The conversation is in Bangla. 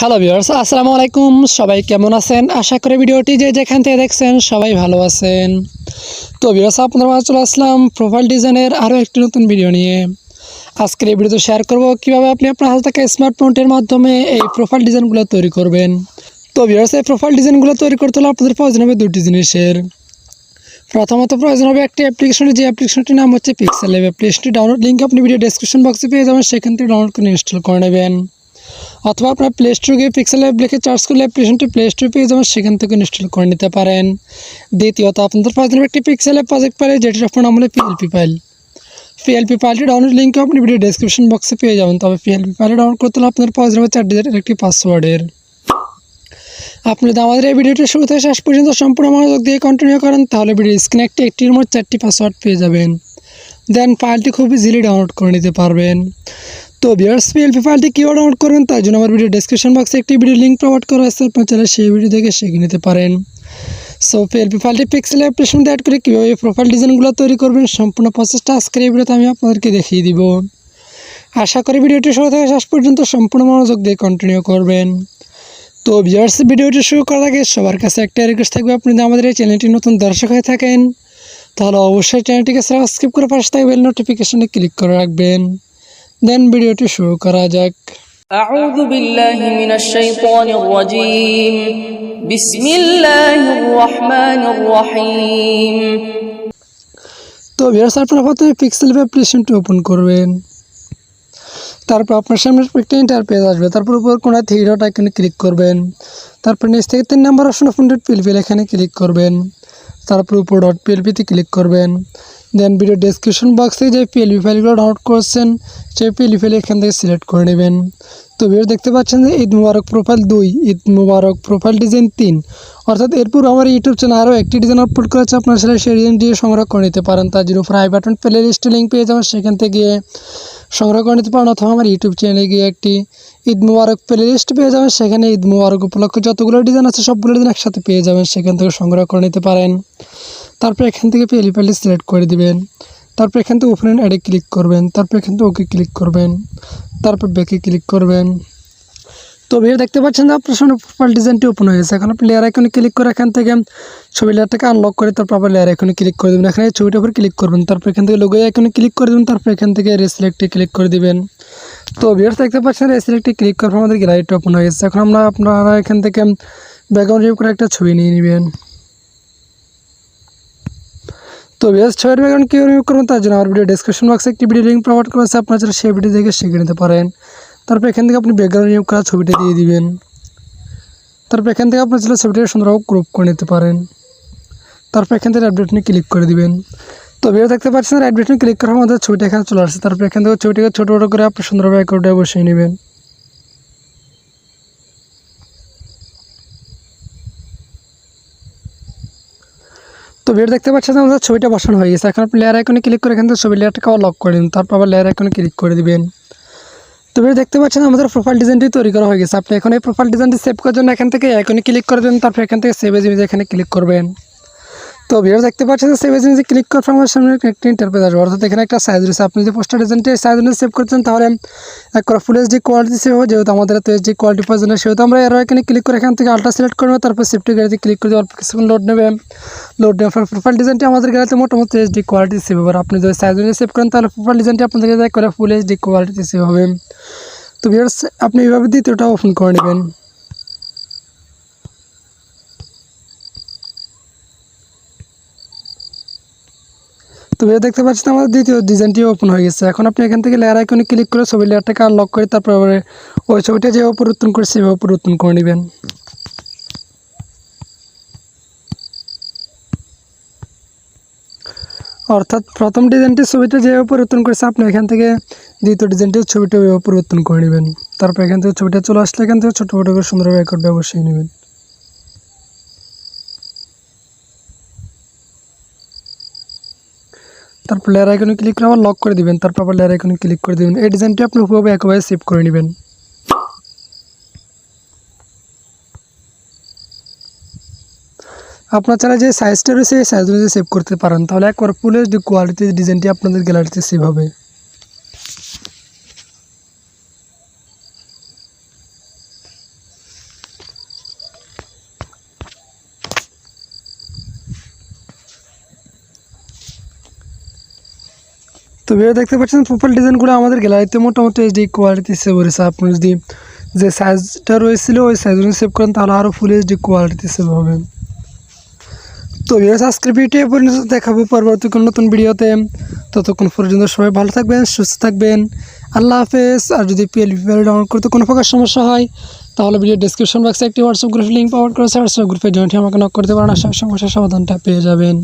হ্যালো ভিউয়ার্স আসসালামু আলাইকুম। সবাই কেমন আছেন? আশা করি ভিডিওটি যে যেখান থেকে দেখছেন সবাই ভালো আছেন। তো ভিউয়ার্স আপনাদের মাঝে চলে আসলাম প্রোফাইল ডিজাইনের আরও একটি নতুন ভিডিও নিয়ে। আজকের এই ভিডিওতে শেয়ার করব কীভাবে আপনি আপনার হাতে থাকা স্মার্টফোনটির মাধ্যমে এই প্রোফাইল ডিজাইনগুলো তৈরি করবেন। তো ভিউয়ার্স এই প্রোফাইল ডিজাইনগুলো তৈরি করতে হলে আপনাদের প্রয়োজন হবে দুটি জিনিসের। প্রথমত প্রয়োজন হবে একটি অ্যাপ্লিকেশনের যে অ্যাপ্লিকেশনটির নাম হচ্ছে পিক্সেল অ্যাপ্লিকেশনটি ডাউনলোড লিঙ্ক আপনি ভিডিও ডেসক্রিপশন বক্সে পেয়ে যাবেন, সেখান থেকে ডাউনলোড করে ইনস্টল করে নেবেন। অথবা আপনার প্লে স্টোরে গিয়ে পিক্সেল অ্যাপ লিখে চার্জ করলে অ্যাপ্লিকেশনটি প্লে স্টোরে পেয়ে যাবেন, সেখান থেকে ইনস্টল করে নিতে পারেন। দ্বিতীয়ত, আপনাদের প্রয়োজন হবে একটি পিক্সেল অ্যাপ প্রজেক্ট ফাইল যেটির আপনার নাম হলো পিএলপি ফাইল পিএলপি ফাইলটি ডাউনলোড লিঙ্ক আপনি ভিডিও ডেসক্রিপশন বক্সে পেয়ে যাবেন। তবে পিএলপি ফাইল ডাউনলোড করতে হলে আপনার প্রয়োজন হবে চার ডিজিটের একটি পাসওয়ার্ডের আপনি যদি আমাদের এই ভিডিওটি শুরু থেকে শেষ পর্যন্ত সম্পূর্ণ মনোযোগ দিয়ে কন্টিনিউ করেন, তাহলে ভিডিও স্ক্রিনে একটি একটির মোট চারটি পাসওয়ার্ড পেয়ে যাবেন। দেন ফাইলটি খুব ইজিলি ডাউনলোড করে নিতে পারবেন। তো বিয়ার্স পিএলপি ফাইলটি কীভাবে ডাউনলোড করবেন তার জন্য আমার ভিডিও ডেসক্রিপশন বক্সে একটি ভিডিও লিঙ্ক প্রোভাইড করা আছে। আপনার চাইলে সেই ভিডিও দেখে শিখে নিতে পারেন। সো পিএলপি ফাইলটি পিক্সেল অ্যাপ্লিকেশন অ্যাড করে কীভাবে প্রোফাইল ডিজাইনগুলো তৈরি করবেন, সম্পূর্ণ প্রসেসটা আজকের এই ভিডিওতে আমি আপনাদেরকে দেখিয়ে দিব। আশা করি ভিডিওটি শুরু থেকে শেষ পর্যন্ত সম্পূর্ণ মনোযোগ দিয়ে কন্টিনিউ করবেন। তো ভিউয়ার্স ভিডিওটি শুরু করার আগে সবার কাছে একটা রিকোয়েস্ট থাকবে, আপনি যদি আমাদের এই চ্যানেলটি নতুন দর্শক হয়ে থাকেন, তাহলে অবশ্যই চ্যানেলটিকে সাবস্ক্রাইব করে পাশে থাকবে নোটিফিকেশনে ক্লিক করে রাখবেন। দেন ভিডিওটি শুরু করা যাক أعوذ بالله من الشيطان الرجيم بسم الله الرحمن الرحيم তো ভিউয়ার্স আপনারা প্রথমে পিক্সেল অ্যাপ্লিকেশনটি ওপেন করবেন তারপর আপনার সামনে একটা ইন্টারপেজ আসবে তারপর উপর কোনো থ্রি ডট আইকনে ক্লিক করবেন তারপর নিচ থেকে তিন number option open dot PLP এখানে ক্লিক করবেন তারপর উপর ডট পিএলপিতে ক্লিক করবেন দেন ভিডিও ডেসক্রিপশন বক্সে যে পিএলপি ফাইলগুলো ডাউনলোড করছেন, সেই পিএলপি ফাইল এখান থেকে সিলেক্ট করে নেবেন। তো ভিডিও দেখতে পাচ্ছেন যে ঈদ মুবারক প্রোফাইল দুই, ঈদ মুবারক প্রোফাইল ডিজাইন তিন। অর্থাৎ এরপর আমার ইউটিউব চ্যানেল আরও একটি ডিজাইন আপলোড করেছে, আপনার সেটা সেই ডিজাইনটি সংগ্রহ করে নিতে পারেন। তার জন্য আই বাটন প্লে লিস্টে লিঙ্ক পেয়ে যাবেন, সেখান থেকে গিয়ে সংগ্রহ করে নিতে পারেন অথবা আমার ইউটিউব চ্যানেলে গিয়ে একটি ঈদ মুবারক প্লে লিস্ট পেয়ে যাবেন, সেখানে ঈদ মুবারক উপলক্ষে যতগুলো ডিজাইন আছে সবগুলো ডিজাইন একসাথে পেয়ে যাবেন, সেখান থেকে সংগ্রহ করে নিতে পারেন। তারপর এখান থেকে পেলি সিলেক্ট করে দিবেন। তারপর এখান থেকে ওপেন অ্যাডে ক্লিক করবেন। তারপর এখান থেকে ওকে ক্লিক করবেন। তারপর ব্যাকে ক্লিক করবেন। তো ভিডিও দেখতে পাচ্ছেন যে আপনার সামনে প্রোফাইল ডিজাইনটি ওপেন হয়ে গেছে। এখন আপনি লেয়ার আইকনে ক্লিক করে এখান থেকে ছবি লেয়ারটাকে আনলক করে তারপর আবার লেয়ার আইকনে ক্লিক করে দেবেন। এখানে ছবিটার উপর ক্লিক করবেন। তারপর এখান থেকে লোগো আইকনে ক্লিক করে দেবেন। তারপর এখান থেকে রেসিলেক্টে ক্লিক করে দিবেন। তো ভিডিও দেখতে পাচ্ছেন রেসিলেক্টে ক্লিক করার আমাদের গ্যালারিটা ওপেন হয়ে গেছে। এখন আমরা আপনারা এখান থেকে ব্যাকগ্রাউন্ড করে একটা ছবি নিয়ে নেবেন। তো বেশ ছয়ের ব্যাকগ্রাউন্ড কীভাবে রিমুভ করবেন তার জন্য আমার ভিডিও ডিসক্রিপশন বক্সে একটি ভিডিও লিঙ্ক প্রোভাইড করা আছে, আপনার চাইলে সেই ভিডিও দেখে শিখে নিতে পারেন। তারপর এখান থেকে আপনি ব্যাকগ্রাউন্ড রিমুভ করা ছবিটা দিয়ে দিবেন। তারপর এখান থেকে আপনার ছেলে ছবিটাকে সুন্দরভাবে গ্রুপ করে নিতে পারেন। তারপর এখান থেকে আপডেট নিয়ে ক্লিক করে দিবেন। তো ভিডিও দেখতে পাচ্ছেন রাইট বাটনে ক্লিক করার আমাদের ছবিটা এখানে চলে আসছে। তারপর এখান থেকে ছবিটাকে ছোটো ছোটো করে আপনি সুন্দরভাবে একটা বসিয়ে নেবেন। তো ভিডিও দেখতে পাচ্ছেন আমাদের ছবিটা বসানো হয়ে গেছে। এখন আপনি লেয়ার আইকনে ক্লিক করে এখান থেকে ছবি লেয়ারটাকে লক করে দিন, তারপর আবার লেয়ার আইকনে ক্লিক করে দিবেন। তো ভিডিও দেখতে পাচ্ছেন আমাদের প্রোফাইল ডিজাইনটি তৈরি করা হয়ে গেছে। আপনি এখন এই প্রোফাইল ডিজাইনটি সেভ করার জন্য এখান থেকে আইকনে ক্লিক করে দেবেন তারপর এখান থেকে সেভ এজ এখানে ক্লিক করবেন। তো ভিডিও দেখতে পাচ্ছেন যে সেভ এজ ইমেজে ক্লিক পর আমার সামনে একটি ইন্টারপেজ আসবে। অর্থাৎ এখানে একটা সাইজ রয়েছে। আপনি যদি পোস্টার ডিজাইনটি সাইজ অনুযায়ী সেভ করছেন তাহলে এক করে ফুল এইচডি কোয়ালিটি সেভ হবে। যেহেতু আমাদের তো এইচডি কোয়ালিটি প্রয়োজন হয় সেহেতু আমরা এর এখানে ক্লিক করে এখান থেকে আলট্রা সিলেক্ট করব তারপর সেফটি গাড়িতে ক্লিক করে অল্প কিছুক্ষণ লোড নেবে। লোড নেওয়ার পর প্রোফাইল ডিজাইনটি আমাদের গাড়িতে মোটামুটি এইচডি কোয়ালিটি সেভ হবে। আপনি যদি সাইজ অনুযায়ী সেভ করেন, তাহলে প্রোফাইল ডিজাইনটি আপনাদের করে ফুল এইচডি কোয়ালিটি সেভ হবে। তো ভিউয়ার্স, আপনি এইভাবে দ্বিতীয়টা ওপেন করে নেবেন। তো ভিডিও দেখতে পাচ্ছেন আমাদের দ্বিতীয় ডিজাইনটি ওপেন হয়ে গেছে। এখন আপনি এখান থেকে লেয়ার আইকনে ক্লিক করে ছবি লেয়ারটাকে আনলক করে তারপরে ওই ছবিটা যেভাবে পরিবর্তন করে সেভাবে পরিবর্তন করে নেবেন। অর্থাৎ প্রথম ডিজাইনটির ছবিটা যেভাবে পরিবর্তন করেছে, আপনি এখান থেকে দ্বিতীয় ডিজাইনটির ছবিটা পরিবর্তন করে নেবেন। তারপর এখান থেকে ছবিটা চলে আসলে এখান থেকে ছোটো ছোটো করে সুন্দরভাবে একটা বসিয়ে নেবেন। তারপর লেয়ার আইকনে ক্লিক করে আবার লক করে দিবেন। তারপর আবার লেয়ার আইকনে ক্লিক করে দিবেন। এই ডিজাইনটি আপনি উপভাবে একেবারে সেভ করে নেবেন। আপনার চারা যে সাইজটা রয়েছে সেই সাইজ অনুযায়ী সেভ করতে পারেন, তাহলে একবার ফুল এইচডি কোয়ালিটির ডিজাইনটি আপনাদের গ্যালারিতে সেভ হবে। তো ভিডিও দেখতে পাচ্ছেন প্রোফাইল ডিজাইনগুলো আমাদের গ্যালারিতে মোটামুটি এইচডি কোয়ালিটি সেভ করেছে। আপনি যদি যে সাইজটা রয়েছিল, ওই সাইজ অনুযায়ী সেভ করেন, তাহলে আরও ফুল এইচডি কোয়ালিটিতে সেভ হবে। তো ভিডিও আজকের পর্যন্ত দেখাবো। পরবর্তী কোনো নতুন ভিডিওতে ততক্ষণ পর্যন্ত সবাই ভালো থাকবেন, সুস্থ থাকবেন। আল্লাহ হাফেজ। আর যদি পিএলপি ডাউনলোড করতে কোনো প্রকার সমস্যা হয়, তাহলে ভিডিও ডিসক্রিপশন বক্সে একটি হোয়াটসঅ্যাপ গ্রুপ লিঙ্ক পাওয়ার করেছে হোয়াটসঅ্যাপ গ্রুপে জয়েন্ট আমাকে নক করতে পারেন করি সমস্যার সমাধানটা পেয়ে যাবেন।